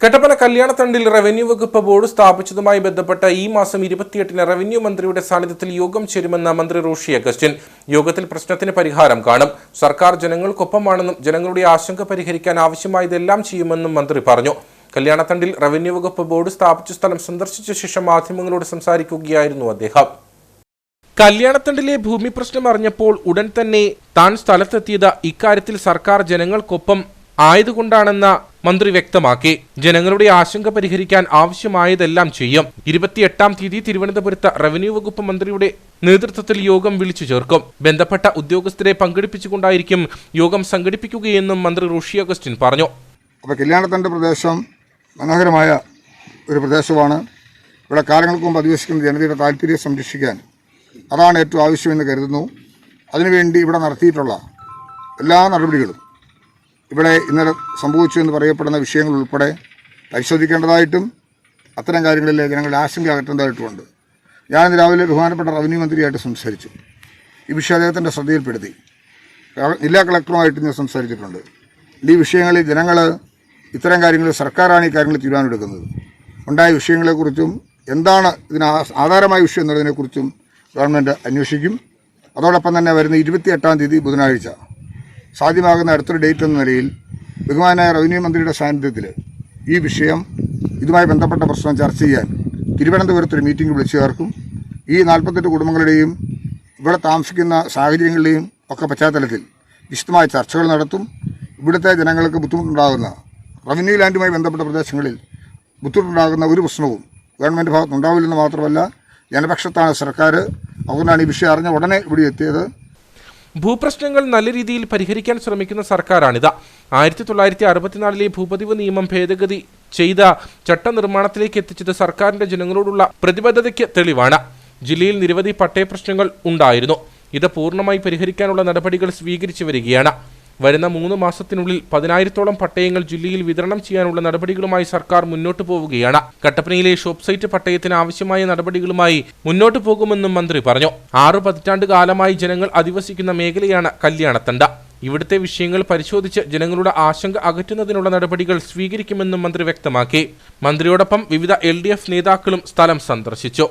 കട്ടപ്പന കല്യാണത്തണ്ടിൽ റവന്യൂ വകുപ്പ് ബോർഡ് സ്ഥാപിച്ചതുമായി ബന്ധപ്പെട്ട ഈ മാസം ഇരുപത്തിയെട്ടിന് റവന്യൂ മന്ത്രിയുടെ സാന്നിധ്യത്തിൽ യോഗം ചേരുമെന്ന് മന്ത്രി റോഷി അഗസ്റ്റിൻ. യോഗത്തിൽ പ്രശ്നത്തിന് പരിഹാരം കാണും. സർക്കാർ ജനങ്ങൾക്കൊപ്പമാണെന്നും ജനങ്ങളുടെ ആശങ്ക പരിഹരിക്കാൻ ആവശ്യമായതെല്ലാം ചെയ്യുമെന്നും മന്ത്രി പറഞ്ഞു. കല്യാണത്തണ്ടിൽ റവന്യൂ വകുപ്പ് ബോർഡ് സ്ഥാപിച്ച സ്ഥലം സന്ദർശിച്ച ശേഷം മാധ്യമങ്ങളോട് സംസാരിക്കുകയായിരുന്നു അദ്ദേഹം. കല്യാണത്തണ്ടിലെ ഭൂമി പ്രശ്നം അറിഞ്ഞപ്പോൾ ഉടൻ തന്നെ താൻ സ്ഥലത്തെത്തിയത് ഇക്കാര്യത്തിൽ സർക്കാർ ജനങ്ങൾക്കൊപ്പം ആയതുകൊണ്ടാണെന്ന മന്ത്രി വ്യക്തമാക്കി. ജനങ്ങളുടെ ആശങ്ക പരിഹരിക്കാൻ ആവശ്യമായതെല്ലാം ചെയ്യും. ഇരുപത്തിയെട്ടാം തീയതി തിരുവനന്തപുരത്ത് റവന്യൂ വകുപ്പ് മന്ത്രിയുടെ നേതൃത്വത്തിൽ യോഗം വിളിച്ചു ചേർക്കും. ബന്ധപ്പെട്ട ഉദ്യോഗസ്ഥരെ പങ്കെടുപ്പിച്ചുകൊണ്ടായിരിക്കും യോഗം സംഘടിപ്പിക്കുകയെന്നും മന്ത്രി റോഷി അഗസ്റ്റിൻ പറഞ്ഞു. അപ്പോൾ പ്രദേശം മനോഹരമായ ഒരു പ്രദേശമാണ്. ഇവിടെ കാലങ്ങൾക്ക് മുമ്പ് അധിവസിക്കുന്ന ജനതയുടെ താല്പര്യം സംരക്ഷിക്കാൻ അതാണ് ഏറ്റവും ആവശ്യമെന്ന് കരുതുന്നു. അതിനുവേണ്ടി ഇവിടെ നടത്തിയിട്ടുള്ള എല്ലാ നടപടികളും ഇവിടെ ഇന്നലെ സംഭവിച്ചു എന്ന് പറയപ്പെടുന്ന വിഷയങ്ങൾ ഉൾപ്പെടെ പരിശോധിക്കേണ്ടതായിട്ടും അത്തരം കാര്യങ്ങളിൽ ജനങ്ങളുടെ ആശങ്ക അകറ്റേണ്ടതായിട്ടുമുണ്ട്. ഞാനിന്ന് രാവിലെ ബഹുമാനപ്പെട്ട റവന്യൂ മന്ത്രിയായിട്ട് സംസാരിച്ചു. ഈ വിഷയം അദ്ദേഹത്തിന്റെ ശ്രദ്ധയിൽപ്പെടുത്തി. ജില്ലാ കളക്ടറുമായിട്ട് ഞാൻ സംസാരിച്ചിട്ടുണ്ട്. ഈ വിഷയങ്ങളിൽ ജനങ്ങൾ ഇത്തരം കാര്യങ്ങൾ സർക്കാരാണ് ഈ കാര്യങ്ങൾ തീരുമാനമെടുക്കുന്നത്. ഉണ്ടായ വിഷയങ്ങളെക്കുറിച്ചും എന്താണ് ഇതിന് ആധാരമായ വിഷയം എന്നുള്ളതിനെക്കുറിച്ചും ഗവൺമെന്റ് അന്വേഷിക്കും. അതോടൊപ്പം തന്നെ വരുന്ന ഇരുപത്തിയെട്ടാം തീയതി ബുധനാഴ്ച സാധ്യമാകുന്ന അടുത്തൊരു ഡേറ്റ് എന്ന നിലയിൽ ബഹുമാനായ റവന്യൂ മന്ത്രിയുടെ സാന്നിധ്യത്തിൽ ഈ വിഷയം ഇതുമായി ബന്ധപ്പെട്ട പ്രശ്നം ചർച്ച ചെയ്യാൻ തിരുവനന്തപുരത്ത് ഒരു മീറ്റിംഗ് വിളിച്ചു ചേർക്കും. ഈ നാൽപ്പത്തെട്ട് കുടുംബങ്ങളുടെയും ഇവിടെ താമസിക്കുന്ന സാഹചര്യങ്ങളുടെയും ഒക്കെ പശ്ചാത്തലത്തിൽ വിശദമായ ചർച്ചകൾ നടത്തും. ഇവിടുത്തെ ജനങ്ങൾക്ക് ബുദ്ധിമുട്ടുണ്ടാകുന്ന റവന്യൂ ലാൻഡുമായി ബന്ധപ്പെട്ട പ്രദേശങ്ങളിൽ ബുദ്ധിമുട്ടുണ്ടാകുന്ന ഒരു പ്രശ്നവും ഗവൺമെന്റ് ഭാഗത്തുനിന്നുണ്ടാവില്ലെന്ന് മാത്രമല്ല ജനപക്ഷത്താണ് സർക്കാർ അതുകൊണ്ടാണ് ഈ വിഷയം അറിഞ്ഞ ഉടനെ ഇവിടെ എത്തിയത്. ഭൂപ്രശ്നങ്ങൾ നല്ല രീതിയിൽ പരിഹരിക്കാൻ ശ്രമിക്കുന്ന സർക്കാരാണിത്. ആയിരത്തി തൊള്ളായിരത്തി അറുപത്തിനാലിലെ ഭൂപതിവ് നിയമം ഭേദഗതി ചെയ്ത ചട്ടനിർമ്മാണത്തിലേക്ക് എത്തിച്ചത് സർക്കാരിന്റെ ജനങ്ങളോടുള്ള പ്രതിബദ്ധതയ്ക്ക് തെളിവാണ്. ജില്ലയിൽ നിരവധി പട്ടയ പ്രശ്നങ്ങൾ ഉണ്ടായിരുന്നു. ഇത് പൂർണമായി പരിഹരിക്കാനുള്ള നടപടികൾ സ്വീകരിച്ചു വരികയാണ്. വരുന്ന മൂന്ന് മാസത്തിനുള്ളിൽ പതിനായിരത്തോളം പട്ടയങ്ങൾ ജില്ലയിൽ വിതരണം ചെയ്യാനുള്ള നടപടികളുമായി സർക്കാർ മുന്നോട്ട് പോവുകയാണ്. കട്ടപ്പനയിലെ ഷോപ്പ് സൈറ്റ് പട്ടയത്തിന് ആവശ്യമായ നടപടികളുമായി മുന്നോട്ട് പോകുമെന്നും മന്ത്രി പറഞ്ഞു. ആറു പതിറ്റാണ്ട് കാലമായി ജനങ്ങൾ അധിവസിക്കുന്ന മേഖലയാണ് കല്യാണത്തണ്ട. ഇവിടുത്തെ വിഷയങ്ങൾ പരിശോധിച്ച് ജനങ്ങളുടെ ആശങ്ക അകറ്റുന്നതിനുള്ള നടപടികൾ സ്വീകരിക്കുമെന്നും മന്ത്രി വ്യക്തമാക്കി. മന്ത്രിയോടൊപ്പം വിവിധ എൽ നേതാക്കളും സ്ഥലം സന്ദർശിച്ചു.